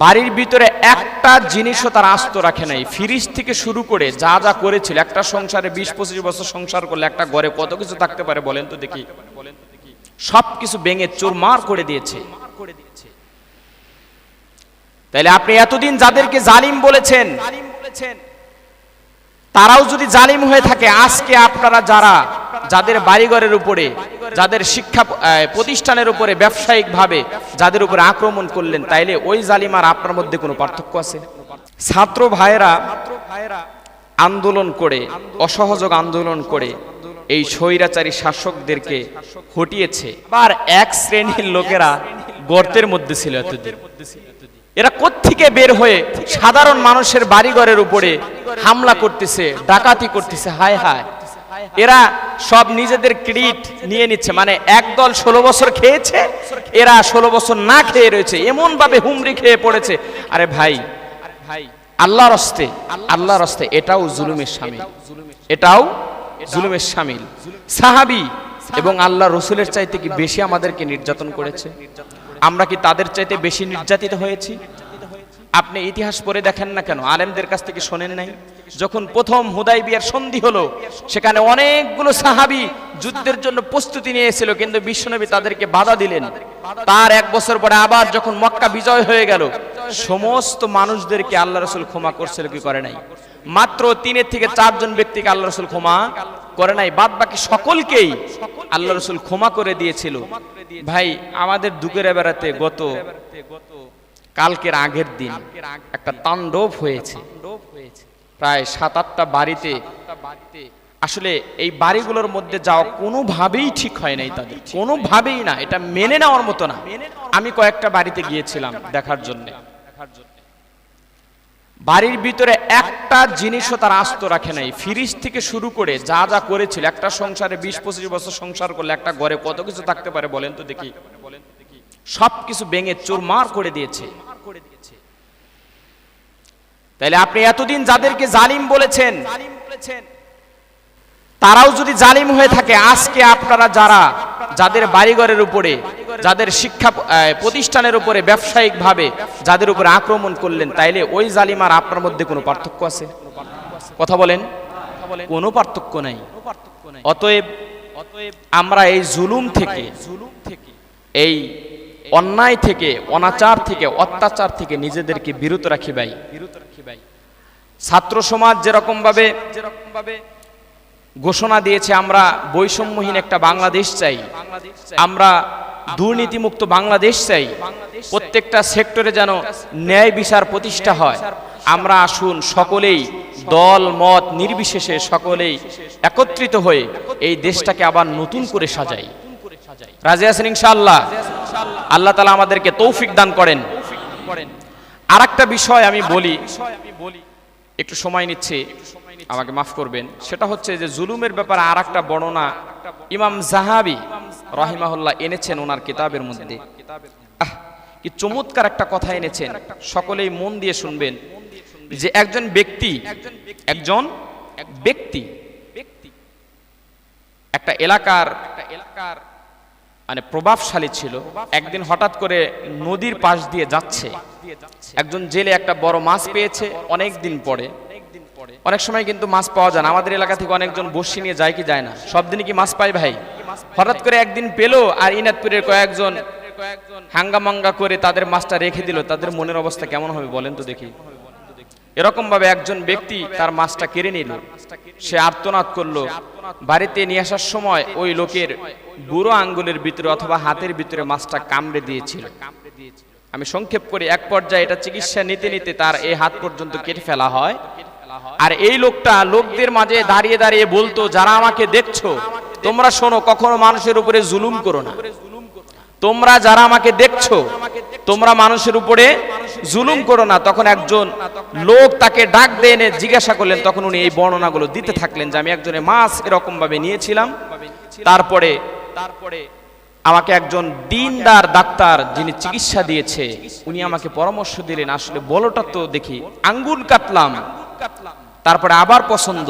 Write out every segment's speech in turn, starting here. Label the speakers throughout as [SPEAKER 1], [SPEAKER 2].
[SPEAKER 1] বাড়ির ভিতরে একটা জিনিসও তার আস্ত রাখে নাই। ফ্রিজ থেকে শুরু করে যা যা করেছিল, একটা সংসারে বিশ, পঁচিশ বছর সংসার করলে একটা ঘরে কত কিছু থাকতে পারে বলেন তো দেখি। সব কিছু ভেঙে চোরমার করে দিয়েছে। তাহলে আপনি এতদিন যাদেরকে জালিম বলেছেন, তারাও যদি জালিম হয়ে থাকে, আজকে আপনারা যারা, যাদের বাড়িঘরের উপরে যাদের শিক্ষা প্রতিষ্ঠানের উপরে ব্যবসায়িক ভাবে যাদের উপরে আক্রমণ করলেন তাইলে ওই জালিম আর আপনার মধ্যে কোনো পার্থক্য আছে? ছাত্র ভাইয়েরা আন্দোলন করে অসহযোগ আন্দোলন করে এই স্বৈরাচারী শাসকদেরকে হটিয়েছে। আবার এক শ্রেণির লোকেরা গর্তের মধ্যে ছিল এতদিন। এরা কোত্থেকে বের হয়ে সাধারণ মানুষের বাড়িঘরের উপরে হামলা করতেছে ডাকাতি করতেছে হায় হায়। এরা সব নিজেদের ক্রেডিট নিয়ে নিচ্ছে। মানে একদল ষোলো বছর খেয়েছে, এরা ষোলো বছর না খেয়ে রয়েছে এমন ভাবে হুমড়ি খেয়ে পড়েছে। আরে ভাই, আল্লাহর হস্তে আল্লাহর হস্তে, এটাও জুলুমের সামিল। এটাও জুলুমের সামিল। সাহাবি এবং আল্লাহ রসুলের চাইতে কি বেশি আমাদেরকে নির্যাতন করেছে? আমরা কি তাদের চাইতে বেশি নির্যাতিত হয়েছি? আপনি ইতিহাস পড়ে দেখেন না কেন? আলেমদের কাছ থেকে শোনেন নাই। যখন প্রথম হুদাই বিয়ার সন্ধি হলো, সেখানে অনেকগুলো সাহাবি যুদ্ধের জন্য প্রস্তুতি নিয়েছিল কিন্তু বিশ্বনবী তাদেরকে বাধা দিলেন। তার এক বছর পরে আবার যখন মক্কা বিজয় হয়ে গেল, সমস্ত মানুষদেরকে আল্লাহ রসুল ক্ষমা করছিল, কি করে নাই? মাত্র তিনের থেকে চারজন ব্যক্তিকে আল্লাহ রসুল ক্ষমা করে নাই বাদ বাকি সকলকেই আল্লাহ রসুল ক্ষমা করে দিয়েছিল। ভাই, আমাদের দুকেরা বেড়াতে গত কালকের আগের দিন একটা তাণ্ডব হয়েছে। প্রায় সাত আটটা বাড়িতে আসলে এই বাড়িগুলোর মধ্যে যাওয়া কোনোভাবেই ঠিক হয় নাই তাদের। কোনোভাবেই না এটা মেনে নেওয়ার মতো না। আমি কয়েকটা বাড়িতে গিয়েছিলাম দেখার জন্য। বাড়ির ভিতরে একটা জিনিসও তার আস্ত রাখে নাই। ফ্রিজ থেকে শুরু করে যা যা করেছিল একটা সংসারে বিশ পঁচিশ বছর সংসার করলে একটা ঘরে কত কিছু থাকতে পারে বলেন তো দেখি। সব কিছু ভেঙে চোরমার করে দিয়েছে। তাইলে আপনি এতদিন যাদেরকে জালিম বলেছেন তারাও যদি জালিম হয়ে থাকে আজকে আপনারা যারা যাদের বাড়িঘরের উপরে যাদের শিক্ষা প্রতিষ্ঠানের উপরে ব্যবসায়িক ভাবে যাদের উপরে আক্রমণ করলেন তাইলে ওই জালিম আর আপনার মধ্যে কোনো পার্থক্য আছে? কথা বলেন। কোনো পার্থক্য নাই। অতএব আমরা এই জুলুম থেকে এই অন্যায় থেকে অনাচার থেকে অত্যাচার থেকে নিজেদেরকে বিরত রাখি ভাই। ছাত্র সমাজ যেরকম ভাবে ঘোষণা দিয়েছে আমরা বৈষম্যহীন একটা বাংলাদেশ চাই। আমরা দুর্নীতিমুক্ত বাংলাদেশ চাই। প্রত্যেকটা সেক্টরে যেন ন্যায় বিচার প্রতিষ্ঠা হয়। আমরা আসুন সকলেই দল মত নির্বিশেষে সকলেই একত্রিত হয়ে এই দেশটাকে আবার নতুন করে সাজাই। রাজি আছেন ইনশাআল্লাহ? আল্লাহ তালা আমাদেরকে তৌফিক দান করেন। আর একটা বিষয় আমি বলি। একটু সময় নিচ্ছে, আমাকে মাফ করবেন। সেটা হচ্ছে যে জুলুমের ব্যাপারে আর একটা বর্ণনা ইমাম জাহাবি রহিমাহুল্লাহ এনেছেন ওনার কিতাবের মধ্যে। কি চমৎকার একটা কথা এনেছেন। সকলেই মন দিয়ে শুনবেন যে একজন ব্যক্তি একজন ব্যক্তি একটা এলাকার একটা এলাকার মানে প্রভাবশালী ছিল। একদিন হঠাৎ করে নদীর পাশ দিয়ে যাচ্ছে। একজন জেলে একটা বড় মাছ পেয়েছে অনেক দিন পরে। অনেক সময় কিন্তু মাছ পাওয়া যায় না। আমাদের এলাকা থেকে অনেকজন বসি নিয়ে যায় কি যায় না। সব দিনই কি মাছ পায় ভাই? হঠাৎ করে একদিন পেল আর ইনাদপুরের কয়েকজন হাঙ্গামাঙ্গা করে তাদের মাছটা রেখে দিল। তাদের মনের অবস্থা কেমন হবে বলেন তো দেখি। এরকম ভাবে একজন ব্যক্তি তার মাছটা কেড়ে নিল। সে আর্তনাদ করল। বাড়িতে নিয়ে আসার সময় ওই লোকের বুড়ো আঙ্গুলের ভিতরে অথবা হাতের ভিতরে মাছটা কামড়ে দিয়েছিল। আমি সংক্ষেপ করে এক পর্যায়ে এটা চিকিৎসা নিতে নিতে তার এই হাত পর্যন্ত কেটে ফেলা হয়। আর এই লোকটা লোকদের মাঝে দাঁড়িয়ে দাঁড়িয়ে বলতো, যারা আমাকে দেখছ, তোমরা শোনো, কখনো মানুষের উপরে জুলুম করো না। তোমরা যারা আমাকে দেখছ, তোমরা মানুষের উপরে জুলুম করো না, তখন একজন লোক তাকে ডাক দিয়ে এনে জিজ্ঞাসা করলেন, তখন উনি এই বর্ণনাগুলো দিতে থাকলেন যে আমি একজনের মাছ এরকম ভাবে নিয়েছিলাম, তারপরে তারপরে আমাকে একজন দিনদার ডাক্তার যিনি চিকিৎসা দিয়েছে, উনি আমাকে পরামর্শ দিলেন, আসলে বলোটা তো দেখি আঙ্গুল কাটলাম, তারপরে আবার পছন্দ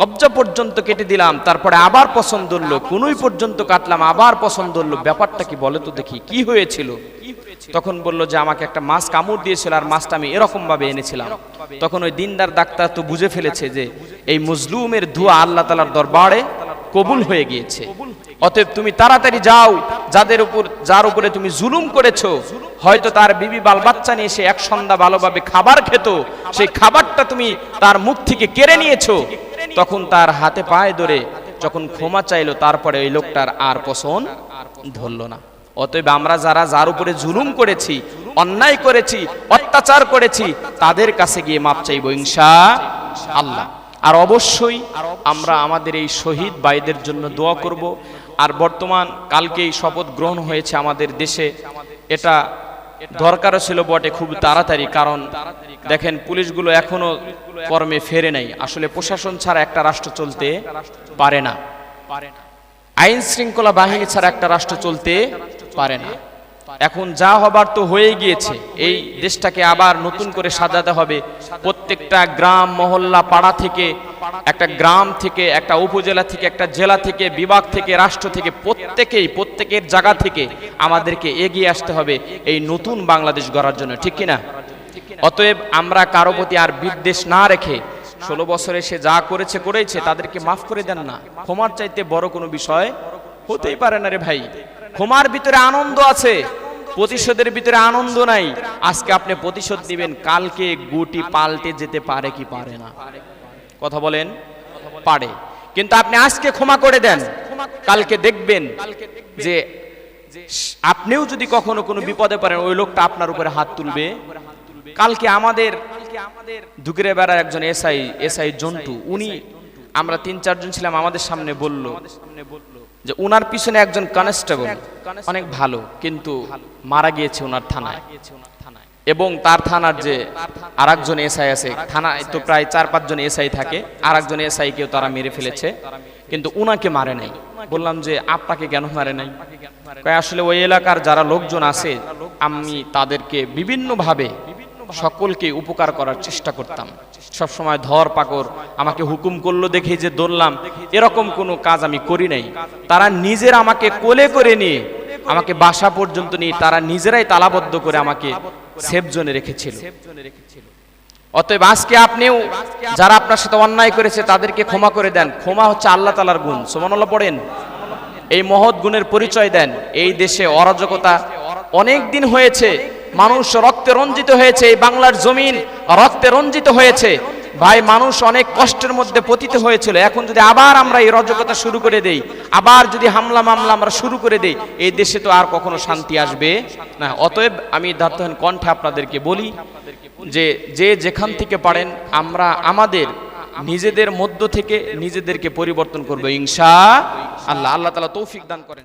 [SPEAKER 1] কবজা পর্যন্ত কেটে দিলাম, তারপরে আবার পছন্দ কোনই পর্যন্ত কাটলাম, আবার পছন্দ ব্যাপারটা কি বলে তো দেখি, কি হয়েছিল? তখন বলল যে আমাকে একটা মাছ কামড় দিয়েছিল আর মাছটা আমি এরকম ভাবে এনেছিলাম তখন ওই দিনদার ডাক্তার তো বুঝে ফেলেছে যে এই মজলুমের ধোয়া আল্লাহ তালার দরবারে কবুল হয়ে গিয়েছে। অতএব তুমি তাড়াতাড়ি যাও যাদের উপর যার উপরে তুমি জুলুম করেছ। হয়তো তার বিবি বাল বাচ্চা নিয়ে সে এক সন্ধ্যা ভালোভাবে খাবার খেত। সেই খাবারটা তুমি তার মুখ থেকে কেড়ে নিয়েছো। তখন তার হাতে পায়ে ধরে যখন ক্ষমা চাইলো তারপরে ওই লোকটার আর পছন্দ ধরল না। অতএব আমরা যারা, যার উপরে জুলুম করেছি, অন্যায় করেছি, অত্যাচার করেছি, তাদের কাছে গিয়ে মাপ চাইব ইনশা আল্লাহ। আর অবশ্যই আমরা আমাদের এই শহীদ ভাইদের জন্য দোয়া করব। আর বর্তমান কালকেই শপথ গ্রহণ হয়েছে আমাদের দেশে। এটা দরকারও ছিল বটে খুব তাড়াতাড়ি, কারণ দেখেন পুলিশগুলো এখনও কর্মে ফেরে নাই। আসলে প্রশাসন ছাড়া একটা রাষ্ট্র চলতে পারে না। আইন শৃঙ্খলা বাহিনী ছাড়া একটা রাষ্ট্র চলতে পারে না। এখন যা হবার তো হয়ে গিয়েছে, এই দেশটাকে আবার নতুন করে সাজাতে হবে। প্রত্যেকটা গ্রাম, মহল্লা, পাড়া থেকে, একটা গ্রাম থেকে, একটা উপজেলা থেকে, একটা জেলা থেকে, বিভাগ থেকে, রাষ্ট্র থেকে, প্রত্যেকেই, প্রত্যেকের জায়গা থেকে আমাদেরকে এগিয়ে আসতে হবে এই নতুন বাংলাদেশ গড়ার জন্য, ঠিক কিনা? অতএব আমরা কারও প্রতি আর বিদ্বেষ না রেখে ষোলো বছরে সে যা করেছে করেছে তাদেরকে মাফ করে দেন না। ক্ষমার চাইতে বড় কোনো বিষয় হতেই পারে না রে ভাই। ক্ষমার ভিতরে আনন্দ আছে, প্রতিশোধের ভিতরে আনন্দ নাই। আজকে আপনি প্রতিশোধ দিবেন কালকে গুটি পাল্টে যেতে পারে কি পারে না? কথা বলেন? পারে। কিন্তু আপনি আজকে ক্ষমা করে দেন, কালকে দেখবেন যে আপনিও যদি কখনো কোনো বিপদে পারেন ওই লোকটা আপনার উপরে হাত তুলবে। কালকে আমাদের দুগরে বেড়ার একজন এসআই এসআই জন্টু উনি আমরা তিন, চারজন ছিলাম, আমাদের সামনে বলল যে উনার পিছনে একজন কনস্টেবল অনেক ভালো কিন্তু মারা গিয়েছে উনার থানায়। এবং তার থানার যে আর একজন এসআই আছে থানায় তো প্রায় চার পাঁচজন এসআই থাকে। আরেকজন এসআই কেও তারা মেরে ফেলেছে। কিন্তু উনাকে মারে নাই। বললাম যে আপনাকে কেন মারে নাই? আসলে ওই এলাকার যারা লোকজন আছে আমি তাদেরকে বিভিন্নভাবে সকলকে উপকার করার চেষ্টা করতাম। সব সময় ধর পাকর আমাকে হুকুম করল দেখে যে দৌড়লাম এরকম কোনো কাজ আমি করি নাই। তারা নিজের আমাকে কোলে করে নিয়ে, আমাকে বাসা পর্যন্ত নিয়ে তারা নিজেরাই তালাবদ্ধ করে আমাকে সেফ জোনে রেখেছিল। অতএব আজকে আপনিও যারা আপনার সাথে অন্যায় করেছে তাদেরকে ক্ষমা করে দেন। ক্ষমা হচ্ছে আল্লাহ তালার গুণ। সোমানুল্লাহ পড়েন। এই মহৎ গুণের পরিচয় দেন। এই দেশে অরাজকতা অনেক দিন হয়েছে। মানুষ রক্তে রঞ্জিত হয়েছে বাংলার জমিন রক্তে রঞ্জিত হয়েছে। ভাই, মানুষ অনেক কষ্টের মধ্যে পতিত হয়েছিল। এখন যদি আবার আমরা এই রজকতা শুরু করে দেই, আবার যদি হামলা মামলা আমরা শুরু করে দেই, এই দেশে তো আর কখনো শান্তি আসবে না। অতএব আমি দার্থহীন কণ্ঠে আপনাদেরকে বলি যে যে যেখান থেকে পারেন, আমরা আমাদের নিজেদের মধ্য থেকে নিজেদেরকে পরিবর্তন করব, ইনশা আল্লাহ। আল্লাহ তালা তৌফিক দান করেন।